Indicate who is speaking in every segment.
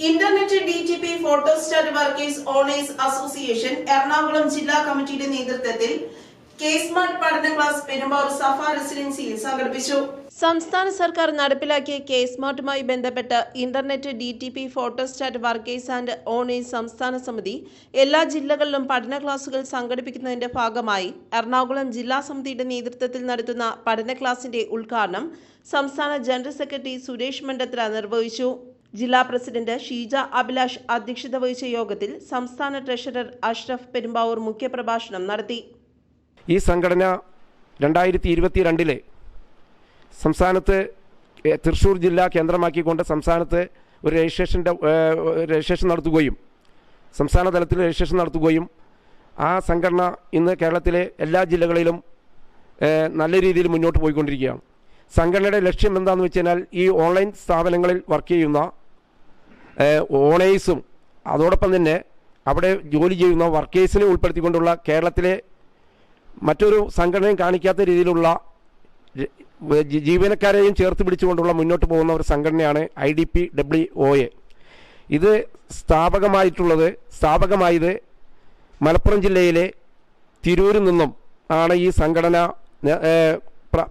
Speaker 1: Internet D T P photostat workers owners association Ernakulam ജില്ലാ കമ്മിറ്റിയുടെ നേതൃത്വത്തിൽ കേസ്മാർട്ട് പഠന ക്ലാസ് പെരുമ്പാവൂർ സഫ റെസിഡൻസിയിൽ സംഘടിപ്പിച്ചു. സംസ്ഥാന സർക്കാർ നടപ്പിലാക്കിയ കെ സ്മാർട്ടുമായി ബന്ധപ്പെട്ട് internet D T P photostat workers and owners സംസ്ഥാന സമിതി എല്ലാ ജില്ലകളിലും പഠന ക്ലാസുകൾ സംഘടിപ്പിക്കുന്നതിന്റെ ഭാഗമായി എറണാകുളം ജില്ലാ സമിതിയുടെ നേതൃത്വത്തിൽ നടത്തുന്ന പഠന ക്ലാസിന്റെ ഉദ്ഘാടനം സംസ്ഥാന ജനറൽ സെക്രട്ടറി സുരേഷ് മണ്ടത്ര നിർവഹിച്ചു. ജില്ലാ പ്രസിഡന്റ് ഷീജ അഭിലാഷ് അധ്യക്ഷത വഹിച്ച യോഗത്തിൽ സംസ്ഥാന ട്രഷറർ അഷ്റഫ് പെരുമ്പാവൂർ മുഖ്യപ്രഭാഷണം നടത്തി.
Speaker 2: ഈ സംഘടന രണ്ടായിരത്തി ഇരുപത്തിരണ്ടിലെ സംസ്ഥാനത്ത് തൃശൂർ ജില്ല കേന്ദ്രമാക്കിക്കൊണ്ട് സംസ്ഥാനത്ത് ഒരു രജിസ്ട്രേഷന്റെ രജിസ്ട്രേഷൻ നടത്തുകയും സംസ്ഥാന തലത്തിൽ രജിസ്ട്രേഷൻ നടത്തുകയും ആ സംഘടന ഇന്ന് കേരളത്തിലെ എല്ലാ ജില്ലകളിലും നല്ല രീതിയിൽ മുന്നോട്ട് പോയിക്കൊണ്ടിരിക്കുകയാണ്. സംഘടനയുടെ ലക്ഷ്യം എന്താണെന്ന് വെച്ച് ഈ ഓൺലൈൻ സ്ഥാപനങ്ങളിൽ വർക്ക് ചെയ്യുന്ന ഓണേഴ്സും അതോടൊപ്പം തന്നെ അവിടെ ജോലി ചെയ്യുന്ന വർക്കേഴ്സിനെ ഉൾപ്പെടുത്തിക്കൊണ്ടുള്ള കേരളത്തിലെ മറ്റൊരു സംഘടനയും കാണിക്കാത്ത രീതിയിലുള്ള ജീവനക്കാരെയും ചേർത്ത് പിടിച്ചുകൊണ്ടുള്ള മുന്നോട്ട് പോകുന്ന ഒരു സംഘടനയാണ് I D P W O A. ഇത് സ്ഥാപകമായിട്ടുള്ളത് സ്ഥാപകമായത് മലപ്പുറം ജില്ലയിലെ തിരൂരിൽ നിന്നും ആണ് ഈ സംഘടന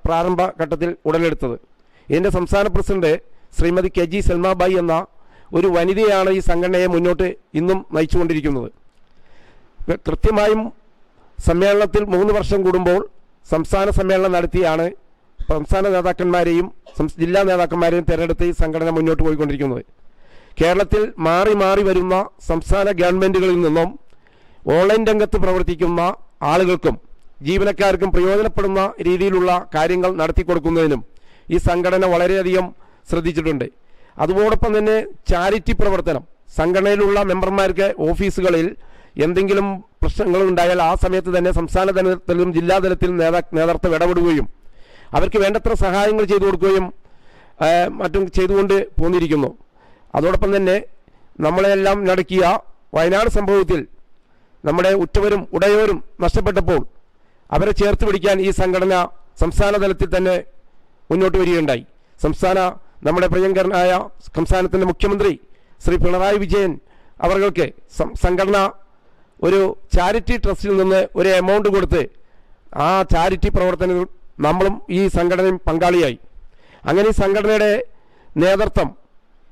Speaker 2: പ്രാരംഭ ഘട്ടത്തിൽ ഉടലെടുത്തത്. ഇതിന്റെ സംസ്ഥാന president Shrimati K G Salmabai എന്ന ഒരു വനിതയാണ് ഈ സംഘടനയെ മുന്നോട്ട് ഇന്നും നയിച്ചുകൊണ്ടിരിക്കുന്നത്. കൃത്യമായും സമ്മേളനത്തിൽ മൂന്ന് വർഷം കൂടുമ്പോൾ സംസ്ഥാന സമ്മേളനം നടത്തിയാണ് സംസ്ഥാന നേതാക്കന്മാരെയും ജില്ലാ നേതാക്കന്മാരെയും തിരഞ്ഞെടുത്ത് ഈ സംഘടന മുന്നോട്ട് പോയിക്കൊണ്ടിരിക്കുന്നത്. കേരളത്തിൽ മാറി മാറി വരുന്ന സംസ്ഥാന ഗവൺമെന്റുകളിൽ നിന്നും ഓൺലൈൻ രംഗത്ത് പ്രവർത്തിക്കുന്ന ആളുകൾക്കും ജീവനക്കാർക്കും പ്രയോജനപ്പെടുന്ന രീതിയിലുള്ള കാര്യങ്ങൾ നടത്തി കൊടുക്കുന്നതിനും ഈ സംഘടന വളരെയധികം ശ്രദ്ധിച്ചിട്ടുണ്ട്. അതോടൊപ്പം തന്നെ ചാരിറ്റി പ്രവർത്തനം. സംഘടനയിലുള്ള മെമ്പർമാർക്ക് ഓഫീസുകളിൽ എന്തെങ്കിലും പ്രശ്നങ്ങൾ ഉണ്ടായാൽ ആ സമയത്ത് തന്നെ സംസ്ഥാന തലത്തിലും ജില്ലാ തലത്തിലും നേതാ നേതൃത്വം ഇടപെടുകയും അവർക്ക് വേണ്ടത്ര സഹായങ്ങൾ ചെയ്തു കൊടുക്കുകയും മറ്റും ചെയ്തുകൊണ്ട് പോന്നിരിക്കുന്നു. അതോടൊപ്പം തന്നെ നമ്മളെല്ലാം നടക്കിയ വയനാട് സംഭവത്തിൽ നമ്മുടെ ഉറ്റവരും ഉടയവരും നഷ്ടപ്പെട്ടപ്പോൾ അവരെ ചേർത്ത് പിടിക്കാൻ ഈ സംഘടന സംസ്ഥാന തലത്തിൽ തന്നെ മുന്നോട്ട് വരികയുണ്ടായി. സംസ്ഥാന നമ്മുടെ പ്രിയങ്കരനായ സംസ്ഥാനത്തിന്റെ മുഖ്യമന്ത്രി ശ്രീ പിണറായി വിജയൻ അവർക്ക് സംഘടന ഒരു ചാരിറ്റി ട്രസ്റ്റിൽ നിന്ന് ഒരു എമൗണ്ട് കൊടുത്ത് ആ ചാരിറ്റി പ്രവർത്തനത്തിൽ നമ്മളും ഈ സംഘടനയും പങ്കാളിയായി. അങ്ങനെ ഈ സംഘടനയുടെ നേതൃത്വം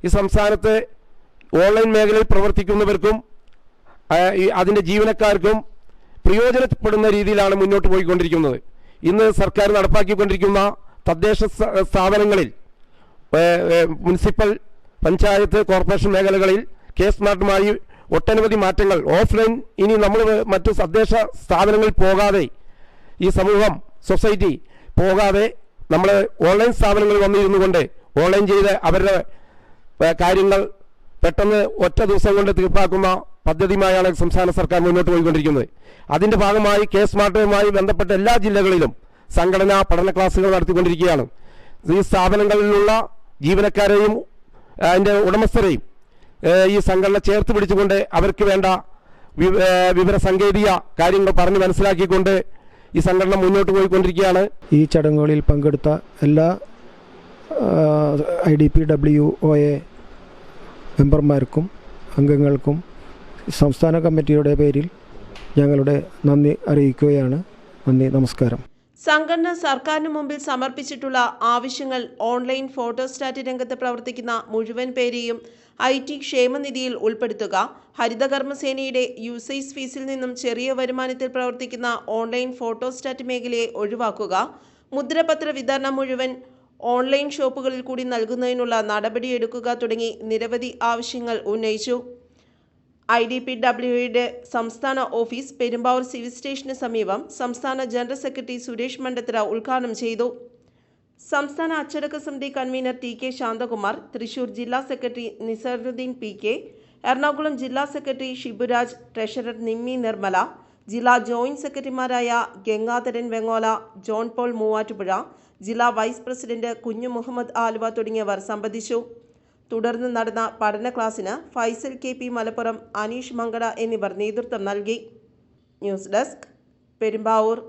Speaker 2: ഈ സംസ്ഥാനത്ത് ഓൺലൈൻ മേഖലയിൽ പ്രവർത്തിക്കുന്നവർക്കും അതിന്റെ ജീവനക്കാർക്കും പ്രയോജനപ്പെടുന്ന രീതിയിലാണ് മുന്നോട്ട് പോയിക്കൊണ്ടിരിക്കുന്നത്. ഇന്ന് സർക്കാർ നടപ്പാക്കിക്കൊണ്ടിരിക്കുന്ന തദ്ദേശ സ്ഥാപനങ്ങളിൽ മുനിസിപ്പൽ പഞ്ചായത്ത് കോർപ്പറേഷൻ മേഖലകളിൽ കെ സ്മാർട്ടുമായി ഒട്ടനവധി മാറ്റങ്ങൾ. ഓഫ്ലൈൻ ഇനി നമ്മൾ മറ്റു തദ്ദേശ സ്ഥാപനങ്ങളിൽ പോകാതെ ഈ സമൂഹം സൊസൈറ്റി പോകാതെ നമ്മൾ ഓൺലൈൻ സ്ഥാപനങ്ങളിൽ വന്നിരുന്നു കൊണ്ട് ഓൺലൈൻ ചെയ്ത് അവരുടെ കാര്യങ്ങൾ പെട്ടെന്ന് ഒറ്റ ദിവസം കൊണ്ട് തീർപ്പാക്കുന്ന പദ്ധതിയുമായാണ് സംസ്ഥാന സർക്കാർ മുന്നോട്ട് പോയിക്കൊണ്ടിരിക്കുന്നത്. അതിന്റെ ഭാഗമായി കെ സ്മാർട്ടുമായി ബന്ധപ്പെട്ട എല്ലാ ജില്ലകളിലും സംഘടനാ പഠന ക്ലാസുകൾ നടത്തിക്കൊണ്ടിരിക്കുകയാണ്. ഈ സ്ഥാപനങ്ങളിലുള്ള ജീവനക്കാരെയും അതിന്റെ ഉടമസ്ഥരെയും ഈ സംഘടന ചേർത്ത് പിടിച്ചുകൊണ്ട് അവർക്ക് വേണ്ട വി- ഏ, വിവര സാങ്കേതിക കാര്യങ്ങൾ പറഞ്ഞ് മനസ്സിലാക്കിക്കൊണ്ട് ഈ സംഘടന മുന്നോട്ട് പോയിക്കൊണ്ടിരിക്കുകയാണ്.
Speaker 3: ഈ ചടങ്ങുകളിൽ പങ്കെടുത്ത എല്ലാ I D P W O A മെമ്പർമാർക്കും അംഗങ്ങൾക്കും സംസ്ഥാന കമ്മിറ്റിയുടെ പേരിൽ ഞങ്ങളുടെ നന്ദി അറിയിക്കുകയാണ്. നന്ദി നമസ്കാരം.
Speaker 1: സംഘടന സർക്കാരിന് മുമ്പിൽ സമർപ്പിച്ചിട്ടുള്ള ആവശ്യങ്ങൾ ഓൺലൈൻ ഫോട്ടോസ്റ്റാറ്റ് രംഗത്ത് പ്രവർത്തിക്കുന്ന മുഴുവൻ പേരെയും ഐ ടി ക്ഷേമനിധിയിൽ ഉൾപ്പെടുത്തുക. ഹരിതകർമ്മസേനയുടെ യൂസേജ് ഫീസിൽ നിന്നും ചെറിയ വരുമാനത്തിൽ പ്രവർത്തിക്കുന്ന ഓൺലൈൻ ഫോട്ടോസ്റ്റാറ്റ് മേഖലയെ ഒഴിവാക്കുക. മുദ്രപത്ര വിതരണം മുഴുവൻ ഓൺലൈൻ ഷോപ്പുകളിൽ കൂടി നൽകുന്നതിനുള്ള നടപടിയെടുക്കുക തുടങ്ങി നിരവധി ആവശ്യങ്ങൾ ഉന്നയിച്ചു. ഐ ഡി പി ഡബ്ല്യുയുടെ സംസ്ഥാന ഓഫീസ് പെരുമ്പാവൂർ സിവിൽ സ്റ്റേഷന് സമീപം സംസ്ഥാന ജനറൽ സെക്രട്ടറി സുരേഷ് മണ്ടത്തര ഉദ്ഘാടനം ചെയ്തു. സംസ്ഥാന അച്ചടക്ക സമിതി convener T K Santhakumar Thrissur ജില്ലാ secretary Nisaruddin P K Ernakulam ജില്ലാ സെക്രട്ടറി ഷിബുരാജ് ട്രഷറർ നിമ്മി നിർമ്മല ജില്ലാ ജോയിന്റ് സെക്രട്ടറിമാരായ ഗംഗാധരൻ വെങ്ങോല ജോൺ പോൾ മൂവാറ്റുപുഴ ജില്ലാ വൈസ് പ്രസിഡന്റ് കുഞ്ഞു മുഹമ്മദ് ആലുവ തുടങ്ങിയവർ സംബന്ധിച്ചു. തുടർന്ന് നടന്ന പഠന ക്ലാസ്സിന് ഫൈസൽ കെ പി മലപ്പുറം അനീഷ് മങ്കട എന്നിവർ നേതൃത്വം നൽകി. News desk Perumbavoor.